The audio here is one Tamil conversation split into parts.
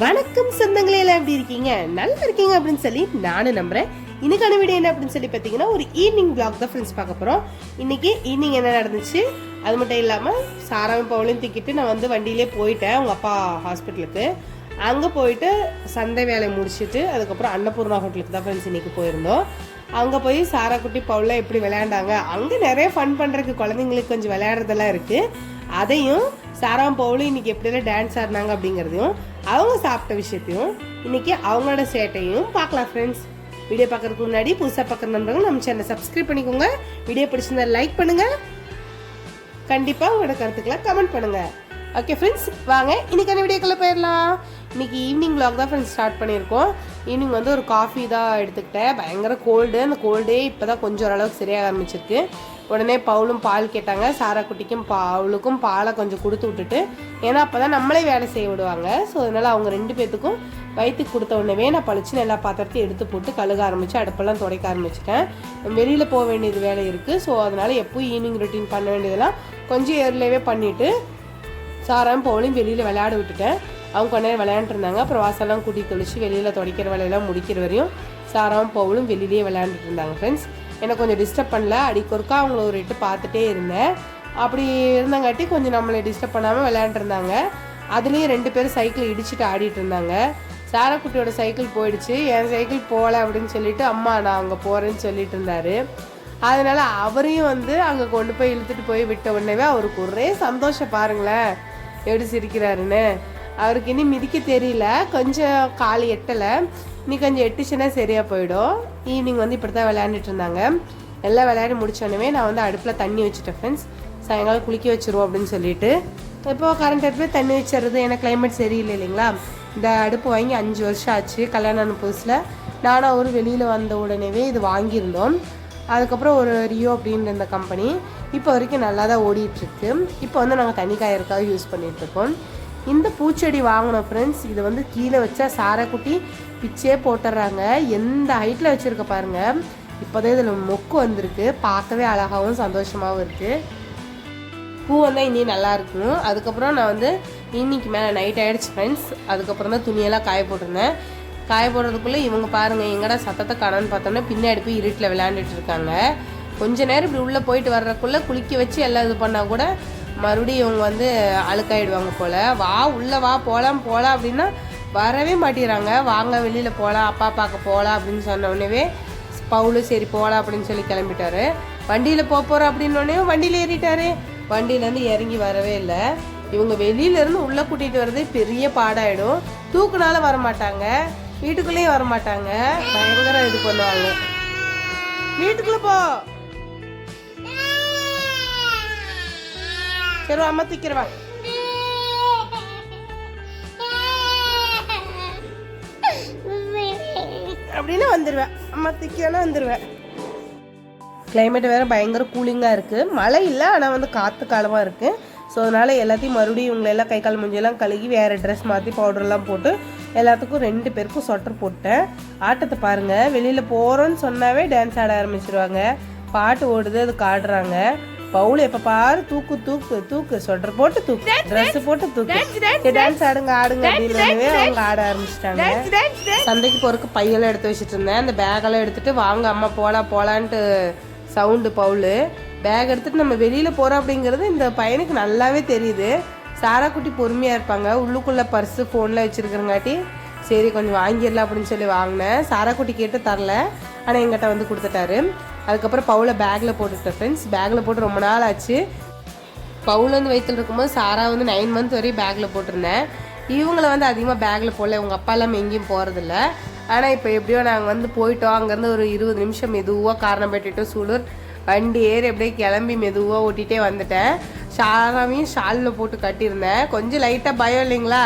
வணக்கம் சொந்தங்களே எல்லாம் எப்படி இருக்கீங்க? நல்லா இருக்கீங்க அப்படின்னு சொல்லி நானும் நம்புறேன். இன்னைக்கான வீடியோ என்ன அப்படின்னு சொல்லி பார்த்தீங்கன்னா ஒரு ஈவினிங் பிளாக் தான் ஃப்ரெண்ட்ஸ் பார்க்க போகிறோம் இன்னைக்கு ஈவினிங் என்ன நடந்துச்சு? அது மட்டும் இல்லாமல் சாராவும் பவுலையும் தூக்கிட்டு நான் வந்து வண்டியிலே போயிட்டேன் அவங்க அப்பா ஹாஸ்பிட்டலுக்கு அங்கே போயிட்டு சந்தை வேலையை முடிச்சுட்டு அதுக்கப்புறம் அன்னபூர்ணா ஹோட்டலுக்கு தான் ஃப்ரெண்ட்ஸ் இன்னைக்கு போயிருந்தோம். அங்கே போய் சாரா குட்டி பவுலில் எப்படி விளையாண்டாங்க? அங்கே நிறைய ஃபன் பண்ணுறதுக்கு குழந்தைங்களுக்கு கொஞ்சம் விளையாடுறதெல்லாம் இருக்குது அதையும் சாராம் பவுலும் இன்னைக்கு எப்படியெல்லாம் டான்ஸ் ஆடினாங்க அப்படிங்கிறதையும் அவங்க சாப்பிட்ட விஷயத்தையும் இன்னைக்கு அவங்களோட சேட்டையும் பார்க்கலாம் ஃப்ரெண்ட்ஸ் வீடியோ பார்க்கறதுக்கு முன்னாடி புதுசாக பார்க்குற நண்பர்கள் நம்ம சேனலை சப்ஸ்கிரைப் பண்ணிக்கோங்க. வீடியோ பிடிச்சிருந்தா லைக் பண்ணுங்கள் கண்டிப்பாக உங்களோட கருத்துக்களை கமெண்ட் பண்ணுங்கள் ஓகே ஃப்ரெண்ட்ஸ் வாங்க இன்னைக்கான வீடியோக்குள்ளே போயிடலாம். இன்னைக்கு ஈவினிங் வ்ளாக் தான் ஃப்ரெண்ட்ஸ் ஸ்டார்ட் பண்ணியிருக்கோம். ஈவினிங் வந்து ஒரு காஃபி தான் எடுத்துக்கிட்டேன். பயங்கர கோல்டு அந்த கோல்டே இப்போ தான் கொஞ்சம் ஓரளவுக்கு சரியாக ஆரம்பிச்சிருக்கு. உடனே பவுலும் பால் கேட்டாங்க. சாரா குட்டிக்கும் பவுலுக்கும் பாலை கொஞ்சம் கொடுத்து விட்டுட்டு ஏன்னா அப்போ தான் நம்மளே வேலை செய்ய விடுவாங்க. ஸோ அதனால் அவங்க ரெண்டு பேர்த்துக்கும் வயிற்றுக்கு கொடுத்த உடனே நான் பளிச்சுன்னு எல்லா பாத்திரத்தையும் எடுத்து போட்டு கழுக ஆரம்பித்து அடுப்பெல்லாம் துடைக்க ஆரம்பிச்சிட்டேன். வெளியில் போக வேண்டியது வேலை இருக்குது ஸோ அதனால் எப்போவும் ஈவினிங் ரொட்டீன் பண்ண வேண்டியதெல்லாம் கொஞ்சம் ஏர்லேயே பண்ணிவிட்டு சாராம் பவுலையும் வெளியில் விளையாட விட்டுட்டேன். அவங்க கொஞ்ச நேரம் அப்புறம் வாசலாம் கூட்டி தெளிச்சு வெளியில் துடைக்கிற வேலையெல்லாம் முடிக்கிற வரையும் சாராவும் பவுலும் வெளியிலேயே விளையாண்டுட்டு இருந்தாங்க ஃப்ரெண்ட்ஸ் எனக்கு கொஞ்சம் டிஸ்டர்ப் பண்ணல. அடிக்கொருக்கா அவங்கள ஒரு இட்டு பார்த்துட்டே இருந்தேன். அப்படி இருந்தங்காட்டி கொஞ்சம் நம்மளை டிஸ்டர்ப் பண்ணாமல் விளையாண்டுருந்தாங்க. அதுலேயும் ரெண்டு பேரும் சைக்கிள் இடிச்சிட்டு ஆடிட்டு இருந்தாங்க. சாரக்குட்டியோட சைக்கிள் போயிடுச்சு. என் சைக்கிள் போகல அப்படின்னு சொல்லிட்டு அம்மா நான் அங்கே போகிறேன்னு சொல்லிட்டு இருந்தாரு. அதனால் அவரையும் வந்து அங்கே கொண்டு போய் இழுத்துட்டு போய் விட்ட உடனே அவருக்கு ஒரே சந்தோஷம் பாருங்களேன். எப்படி சிரிக்கிறாருன்னு. அவருக்கு இனி மிதிக்க தெரியல. கொஞ்சம் கால் எட்டலை. நீ கொஞ்சம் எட்டுச்சுன்னா சரியாக போயிடும். ஈவினிங் வந்து இப்படி தான் விளையாண்டுட்டு இருந்தாங்க எல்லாம் விளையாடி முடிச்சோடனே நான் வந்து அடுப்பில் தண்ணி வச்சுட்டேன் ஃப்ரெண்ட்ஸ் சாயங்காலம் குளிக்க வச்சுருவோம் அப்படின்னு சொல்லிட்டு. இப்போது கரண்ட் அடுப்பில் தண்ணி வச்சிடுறது ஏன்னா கிளைமேட் சரியில்லை இல்லைங்களா? இந்த அடுப்பு வாங்கி அஞ்சு வருஷம் ஆச்சு கல்யாணம் ஆன புதுசில். நானும் அவரும் வெளியில் வந்த உடனேவே இது வாங்கியிருந்தோம். அதுக்கப்புறம் ஒரு ரியோ அப்படின்ற இந்த கம்பெனி இப்போ வரைக்கும் நல்லா தான் ஓடிட்டுருக்கு. இப்போ வந்து நாங்கள் தண்ணி காயறதுக்காக யூஸ் பண்ணிகிட்ருக்கோம் இந்த பூச்செடி வாங்கினோம் ஃப்ரெண்ட்ஸ் இது வந்து கீழே வச்சா சாரைக்குட்டி பிச்சே போட்டுடுறாங்க எந்த ஹைட்டில் வச்சுருக்க பாருங்க. இப்போதான் இதில் மொக்கு வந்திருக்கு. பார்க்கவே அழகாகவும் சந்தோஷமாகவும் இருக்குது பூ வந்தால் இனி நல்லா இருக்கும். அதுக்கப்புறம் நான் வந்து இன்னைக்கு மேலே நைட் ஆகிடுச்சு ஃப்ரெண்ட்ஸ் அதுக்கப்புறம் தான் துணியெல்லாம் காய போட்டிருந்தேன். காய போடுறதுக்குள்ளே இவங்க பாருங்கள் எங்கடா சத்தத்தை காணான்னு பார்த்தோன்னா பின்னாடி போய் இருட்டில் விளையாண்டுட்டு இருக்காங்க. கொஞ்ச நேரம் இப்படி உள்ளே போயிட்டு வர்றதுக்குள்ளே குளிக்க வச்சு எல்லாம் இது பண்ணால் கூட மறுபடியும் இவங்க வந்து அழுக்காயிடுவாங்க போல். வா உள்ளே வா போகலாம் போகலாம் அப்படின்னா வரவே மாட்டேறாங்க வாங்க வெளியில் போகலாம் அப்பா பார்க்க போகலாம் அப்படின்னு சொன்ன உடனே பவுலு சரி போகலாம் அப்படின்னு சொல்லி கிளம்பிட்டாரு. வண்டியில் போக போகிறோம் அப்படின்னோடனே வண்டியில் ஏறிட்டாரு. வண்டியிலேருந்து இறங்கி வரவே இல்லை. இவங்க வெளியில இருந்து உள்ளே கூட்டிகிட்டு வர்றதே பெரிய பாடாயிடும். தூக்குனால வர மாட்டாங்க வீட்டுக்குள்ளேயும் வர மாட்டாங்க பயங்கர இது பண்ணுவாங்க. வீட்டுக்குள்ளே போ. சரி அம்மா தூக்கிறவா அப்படின்னு வந்துடுவேன் அம்மா தூக்கியானா வந்துடுவேன் கிளைமேட் வேறு பயங்கர கூலிங்காக இருக்குது மழை இல்லை ஆனால் வந்து காற்று காலமாக இருக்குது ஸோ அதனால் எல்லாத்தையும் மறுபடியும் இவங்களெல்லாம் கை கால் மூஞ்சியெல்லாம் கழுகி வேறு ட்ரெஸ் மாற்றி பவுடர்லாம் போட்டு எல்லாத்துக்கும் ரெண்டு பேருக்கும் சொட்டர் போட்டேன். ஆட்டத்தை பாருங்கள் வெளியில் போகிறோன்னு சொன்னாவே டான்ஸ் ஆட ஆரம்பிச்சிருவாங்க. பாட்டு ஓடுது அதுக்கு ஆடுறாங்க பவுல் எப்போ பாரு தூக்கு தூக்கு தூக்கு சொட்டர் போட்டு தூக்கு ட்ரெஸ் போட்டு தூக்கு. டான்ஸ் ஆடுங்க ஆடுங்க அப்படின்னு அவங்க ஆட ஆரம்பிச்சிட்டாங்க. சந்தைக்கு போறதுக்கு பையெல்லாம் எடுத்து வச்சுட்டு இருந்தேன் அந்த பேக்கெல்லாம் எடுத்துட்டு வாங்க அம்மா போலாம் போலான்ட்டு சவுண்டு பவுலு. பேக் எடுத்துட்டு நம்ம வெளியில போறோம் அப்படிங்கிறது இந்த பையனுக்கு நல்லாவே தெரியுது. சாரா குட்டி பொறுமையா இருப்பாங்க. உள்ளுக்குள்ள பர்ஸு ஃபோன்ல வச்சிருக்கிறங்காட்டி சரி கொஞ்சம் வாங்கிடலாம் அப்படின்னு சொல்லி வாங்கினேன். சாரா குட்டி கேட்டு தரல. ஆனால் எங்கிட்ட வந்து கொடுத்துட்டாரு. அதுக்கப்புறம் பவுலை பேக்கில் போட்டுட்டேன் ஃப்ரெண்ட்ஸ் பேக்கில் போட்டு ரொம்ப நாள் ஆச்சு. பவுல் வந்து வயிற்றுல இருக்கும்போது சாரா வந்து நைன் மந்த் வரையும் பேக்கில் போட்டிருந்தேன். இவங்கள வந்து அதிகமாக பேக்கில் போடல. இவங்க அப்பா இல்லாமல் எங்கேயும் போகிறதில்ல ஆனால் இப்போ எப்படியோ நாங்கள் வந்து போயிட்டோம். அங்கேருந்து ஒரு இருபது நிமிஷம் மெதுவாக காரணம் பெட்டுட்டு சூலூர் வண்டி ஏறி அப்படியே கிளம்பி மெதுவாக ஓட்டிகிட்டே வந்துட்டேன். ஷாராவையும் ஷாலில் போட்டு கட்டியிருந்தேன். கொஞ்சம் லைட்டாக பயம் இல்லைங்களா?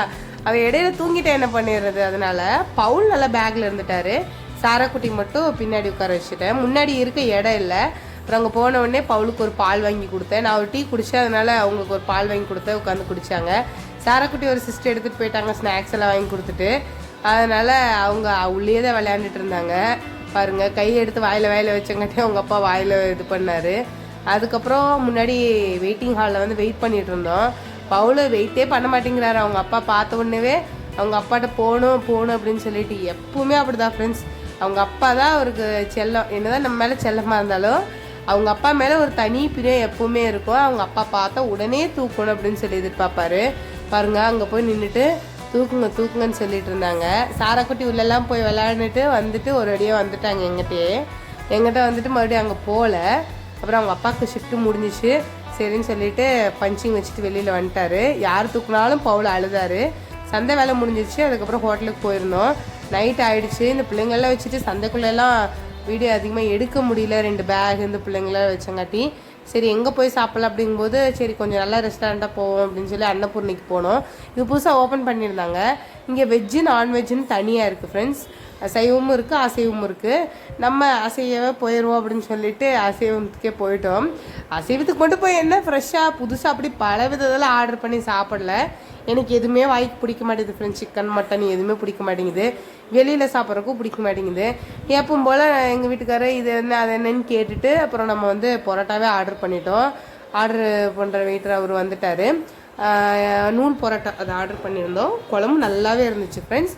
அவள் இடையில தூங்கிட்டு என்ன பண்ணிடுறது? அதனால பவுல் நல்லா பேக்கில் இருந்துட்டாரு. சாராக்குட்டி மட்டும் பின்னாடி உட்கார வச்சுட்டேன். முன்னாடி இருக்க இடம் இல்லை. அப்புறம் அங்கே போன உடனே பவுலுக்கு ஒரு பால் வாங்கி கொடுத்தேன். நான் ஒரு டீ குடித்தேன் அதனால் அவங்களுக்கு ஒரு பால் வாங்கி கொடுத்தேன் உட்காந்து குடித்தாங்க சாராக்குட்டி ஒரு சிஸ்டர் எடுத்துகிட்டு போயிட்டாங்க. ஸ்நாக்ஸ் எல்லாம் வாங்கி கொடுத்துட்டு. அதனால் அவங்க உள்ளே தான் விளையாண்டுட்டு இருந்தாங்க. பாருங்க கையை எடுத்து வாயில் வாயில் வச்சங்காட்டி அவங்க அப்பா வாயில் இது பண்ணார். அதுக்கப்புறம் முன்னாடி வெயிட்டிங் ஹாலில் வந்து வெயிட் பண்ணிகிட்டு இருந்தோம். பவுல வெயிட்டே பண்ண மாட்டேங்கிறாரு. அவங்க அப்பா பார்த்த உடனேவே அவங்க அப்பாட்ட போகணும் போகணும் அப்படின்னு சொல்லிட்டு எப்பவுமே அப்படிதான் ஃப்ரெண்ட்ஸ் அவங்க அப்பா தான் அவருக்கு செல்லம். என்னதான் நம்ம மேலே செல்லமாக இருந்தாலும் அவங்க அப்பா மேலே ஒரு தனி பிரியம் எப்பவுமே இருக்கும். அவங்க அப்பா பார்த்தா உடனே தூக்கணும் அப்படின்னு சொல்லி எதிர்பார்ப்பாரு. பாருங்க அங்கே போய் நின்றுட்டு தூக்குங்க தூக்குங்கன்னு சொல்லிட்டு இருந்தாங்க. சாராக்குட்டி உள்ளெல்லாம் போய் விளையாண்டுட்டு வந்துட்டு ஒரு அடியாக வந்துட்டாங்க எங்கிட்டே எங்கிட்ட வந்துட்டு மறுபடியும் அங்கே போகல அப்புறம் அவங்க அப்பாவுக்கு ஷிஃப்ட்டு முடிஞ்சிச்சு. சரின்னு சொல்லிட்டு பஞ்சிங் வச்சுட்டு வெளியில் வந்துட்டாரு. யார் தூக்குனாலும் பவுல் அழுதாரு. சந்தை வேலை முடிஞ்சிச்சு. அதுக்கப்புறம் ஹோட்டலுக்கு போயிருந்தோம். நைட் ஆயிடுச்சு. இந்த பிள்ளைங்கள்லாம் வச்சுட்டு சந்தைக்குள்ளெல்லாம் வீடியோ அதிகமாக எடுக்க முடியல. ரெண்டு பேக் இந்த பிள்ளைங்களாம் வச்சங்காட்டி. சரி எங்கே போய் சாப்பிடலாம் அப்படிங்கும்போது சரி கொஞ்சம் நல்லா ரெஸ்டாரண்ட்டாக போவோம் அப்படின்னு சொல்லி அன்னபூர்ணிக்கு போனோம். இது புதுசாக ஓப்பன் பண்ணியிருந்தாங்க. இங்கே வெஜ்ஜு நான்வெஜ்ஜுன்னு தனியாக இருக்குது ஃப்ரெண்ட்ஸ் அசைவமும் இருக்குது அசைவமும் இருக்குது நம்ம அசையவே போயிடுவோம் அப்படின்னு சொல்லிட்டு அசைவத்துக்கே போயிட்டோம். அசைவத்துக்கு மட்டும் போய் என்ன? ஃப்ரெஷ்ஷாக புதுசாக அப்படி பல விதத்தில் ஆர்டர் பண்ணி சாப்பிடல. எனக்கு எதுவுமே வாய்க்கு பிடிக்க மாட்டேங்குது ஃப்ரெண்ட்ஸ் சிக்கன் மட்டன் எதுவுமே பிடிக்க மாட்டேங்குது. வெளியில் சாப்பிட்றக்கும் பிடிக்க மாட்டேங்குது. எப்பவும் போல் எங்கள் வீட்டுக்காரர் இது என்ன அது என்னன்னு கேட்டுட்டு அப்புறம் நம்ம வந்து பரோட்டாவே ஆர்டர் பண்ணிட்டோம். ஆர்டர் பண்ணுற வெயிட்டர் அவர் வந்துட்டார். நூல் பரோட்டா அதை ஆர்டர் பண்ணியிருந்தோம். குழம்பு நல்லாவே இருந்துச்சு ஃப்ரெண்ட்ஸ்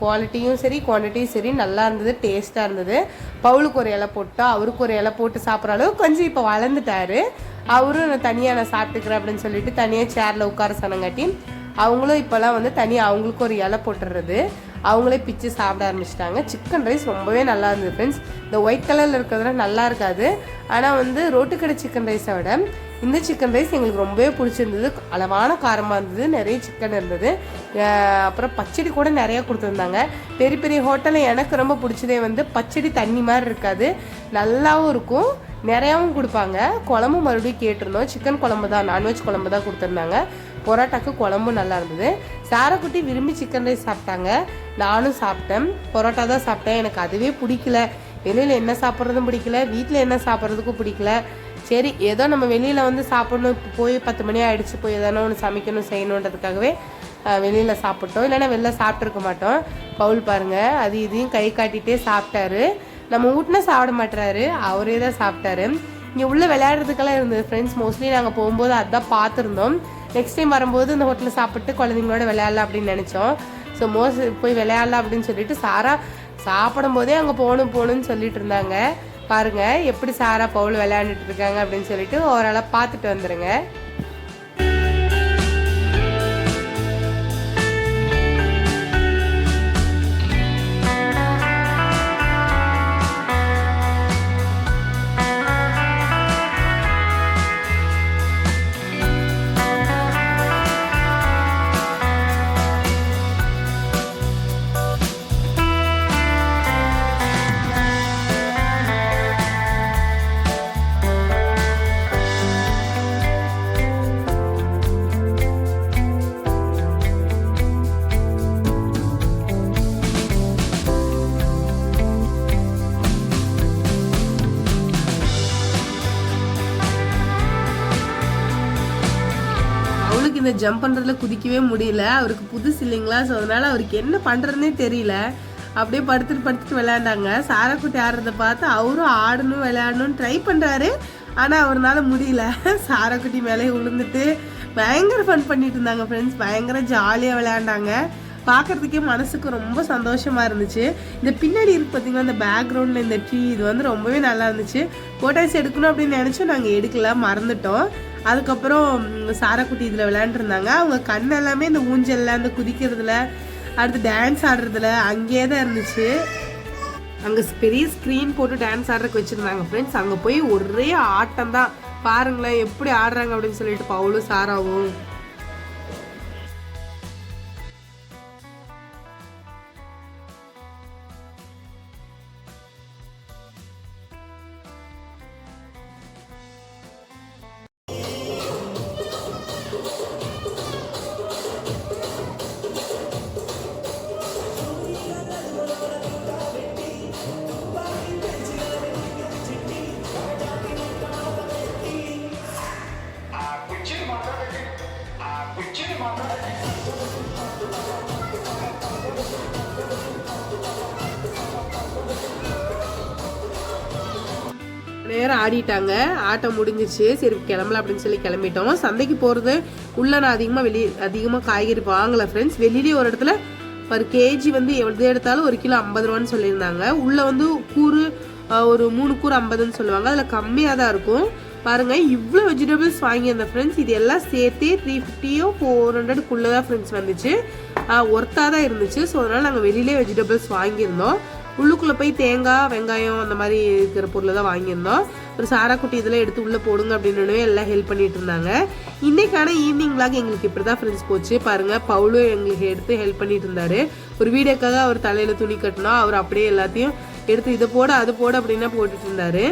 குவாலிட்டியும் சரி குவான்டிட்டியும் சரி நல்லா இருந்தது டேஸ்ட்டாக இருந்தது. பவுலுக்கு ஒரு இலை போட்டால் அவருக்கு ஒரு இலை போட்டு சாப்பிட்ற அளவு கொஞ்சம் இப்போ வளர்ந்துட்டாரு. அவரும் நான் தனியாக நான் சாப்பிட்டுக்கிறேன் அப்படின்னு சொல்லிட்டு தனியாக சேரில் உட்கார சொன்னங்காட்டி அவங்களும் இப்போல்லாம் வந்து தனியாக அவங்களுக்கு ஒரு இலை போட்டுடுறது அவங்களே பிச்சு சாப்பிட ஆரம்பிச்சிட்டாங்க. சிக்கன் ரைஸ் ரொம்பவே நல்லா இருந்தது ஃப்ரெண்ட்ஸ் இந்த ஒயிட் கலரில் இருக்கிறதுலாம் நல்லா இருக்காது. ஆனால் வந்து ரோட்டுக்கடை சிக்கன் ரைஸை விட இந்த சிக்கன் ரைஸ் எங்களுக்கு ரொம்பவே பிடிச்சிருந்தது. அளவான காரமாக இருந்தது நிறைய சிக்கன் இருந்தது. அப்புறம் பச்சடி கூட நிறையா கொடுத்துருந்தாங்க. பெரிய பெரிய ஹோட்டலில் எனக்கு ரொம்ப பிடிச்சதே வந்து பச்சடி தண்ணி மாதிரி இருக்காது. நல்லாவும் இருக்கும். நிறையாவும் கொடுப்பாங்க. குழம்பு மறுபடியும் கேட்டிருந்தோம். சிக்கன் குழம்பு தான் நான்வெஜ் குழம்பு தான் கொடுத்துருந்தாங்க. பரோட்டாக்கு குழம்பும் நல்லா இருந்தது. சாரக்குட்டி விரும்பி சிக்கன் ரைஸ் சாப்பிட்டாங்க. நானும் சாப்பிட்டேன். பரோட்டா தான் சாப்பிட்டேன். எனக்கு அதுவே பிடிக்கல. வெளியில் என்ன சாப்பிட்றதும் பிடிக்கல. வீட்டில் என்ன சாப்பிட்றதுக்கும் பிடிக்கல. சரி ஏதோ நம்ம வெளியில் வந்து சாப்பிடணும். போய் பத்து மணி ஆகிடுச்சு போய் எதனா ஒன்று சமைக்கணும் செய்யணுன்றதுக்காகவே வெளியில் சாப்பிட்டோம். இல்லைன்னா வெளில சாப்பிட்ருக்க மாட்டோம். பவுல் பாருங்கள் அது இதையும் கை காட்டிகிட்டே சாப்பிட்டாரு. நம்ம ஊட்டினா சாப்பிட மாட்டுறாரு அவரே தான் சாப்பிட்டாரு. இங்கே உள்ள விளையாடுறதுக்கெல்லாம் இருந்தது ஃப்ரெண்ட்ஸ் மோஸ்ட்லி நாங்கள் போகும்போது அதான் பார்த்துருந்தோம். நெக்ஸ்ட் டைம் வரும்போது இந்த ஹோட்டலில் சாப்பிட்டு குழந்தைங்களோட விளையாடலாம் அப்படின்னு நினச்சோம். ஸோ மோஸ் போய் விளையாடலாம் அப்படின்னு சொல்லிட்டு சாரா சாப்பிடும் போதே அங்கே போகணும் போகணும்னு சொல்லிட்டு இருந்தாங்க. பாருங்கள் எப்படி சாரா பவுல் விளையாண்டுட்டு இருக்காங்க அப்படின்னு சொல்லிட்டு ஓரளவு பார்த்துட்டு வந்துடுங்க இந்த ஜம்ப் பண்ணுறதுல குதிக்கவே முடியல. அவருக்கு புதுசு இல்லைங்களா? ஸோ அதனால் அவருக்கு என்ன பண்ணுறதுனே தெரியல. அப்படியே படுத்துட்டு படுத்துட்டு விளையாண்டாங்க. சாராக்குட்டி ஆடுறதை பார்த்து அவரும் ஆடணும் விளையாடணும்னு ட்ரை பண்ணுறாரு ஆனால் அவர்னால முடியல. சாராக்குட்டி மேலே விழுந்துட்டு பயங்கர ஃபன் பண்ணிட்டு இருந்தாங்க ஃப்ரெண்ட்ஸ் பயங்கர ஜாலியாக விளையாண்டாங்க. பார்க்கறதுக்கே மனசுக்கு ரொம்ப சந்தோஷமாக இருந்துச்சு. இந்த பின்னாடி இருக்கு பார்த்தீங்கன்னா இந்த பேக்ரவுண்டில் இந்த ட்ரீ இது வந்து ரொம்பவே நல்லா இருந்துச்சு. ஃபோட்டோஸ் எடுக்கணும் அப்படின்னு நினச்சோம் நாங்கள் எடுக்கல மறந்துட்டோம். அதுக்கப்புறம் சாரக்குட்டி இதில் விளையாண்டுருந்தாங்க. அவங்க கண் எல்லாமே இந்த ஊஞ்சல்ல அந்த குதிக்கிறதுல அடுத்து டான்ஸ் ஆடுறதுல அங்கேயே தான் இருந்துச்சு. அங்கே பெரிய ஸ்க்ரீன் போட்டு டான்ஸ் ஆடுறதுக்கு வச்சுருந்தாங்க ஃப்ரெண்ட்ஸ் அங்கே போய் ஒரே ஆட்டம் தான். பாருங்களேன் எப்படி ஆடுறாங்க அப்படின்னு சொல்லிட்டு பவுலும் சாராவும். நேரம் ஆடிட்டாங்க. ஆட்டம் முடிஞ்சிச்சு. சரி கிளம்பலாம் அப்படின்னு சொல்லி கிளம்பிட்டோம். சந்தைக்கு போகிறது உள்ள நான் அதிகமாக வெளியே அதிகமாக காய்கறி வாங்கலை ஃப்ரெண்ட்ஸ் வெளியிலேயே ஒரு இடத்துல பர் கேஜி வந்து எவ்வளோ எடுத்தாலும் ஒரு கிலோ ஐம்பது ரூபான்னு சொல்லியிருந்தாங்க. உள்ளே வந்து கூறு ஒரு மூணு கூறு ஐம்பதுன்னு சொல்லுவாங்க. அதில் கம்மியாக தான் இருக்கும். பாருங்க இவ்வளோ வெஜிடபிள்ஸ் வாங்கியிருந்தேன் ஃப்ரெண்ட்ஸ் இது எல்லாம் சேர்த்தே த்ரீ ஃபிஃப்டியோ ஃபோர் ஹண்ட்ரடுக்குள்ளே தான் ஃப்ரெண்ட்ஸ் வந்துச்சு ஒர்த்தாக தான் இருந்துச்சு. ஸோ அதனால் நாங்கள் வெளியிலே வெஜிடபிள்ஸ் வாங்கியிருந்தோம். உள்ளுக்குள்ளே போய் தேங்காய் வெங்காயம் அந்த மாதிரி இருக்கிற பொருளை தான் வாங்கியிருந்தோம். ஒரு சாராக்குட்டி இதெல்லாம் எடுத்து உள்ளே போடுங்க அப்படின்னு எல்லாம் ஹெல்ப் பண்ணிட்டு இருந்தாங்க. இன்னைக்கான ஈவினிங் vlog எங்களுக்கு இப்படி தான் ஃப்ரெண்ட்ஸ் போச்சு. பாருங்கள் பவுலும் எங்களுக்கு எடுத்து ஹெல்ப் பண்ணிட்டு இருந்தாரு. ஒரு வீடியோக்காக அவர் தலையில் துணி கட்டினோம். அவர் அப்படியே எல்லாத்தையும் எடுத்து இதை போட அது போட அப்படின்னா போட்டுட்டு இருந்தாரு.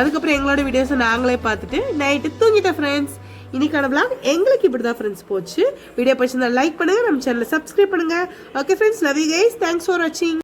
அதுக்கப்புறம் எங்களோட வீடியோஸை நாங்களே பார்த்துட்டு நைட்டு தூங்கிட்டேன் ஃப்ரெண்ட்ஸ் இன்னைக்கான vlog எங்களுக்கு இப்படி தான் ஃப்ரெண்ட்ஸ் போச்சு. வீடியோ பிடிச்சிருந்தா லைக் பண்ணுங்கள் நம்ம சேனலை சப்ஸ்கிரைப் பண்ணுங்க. Okay friends love you guys thanks for வாட்சிங்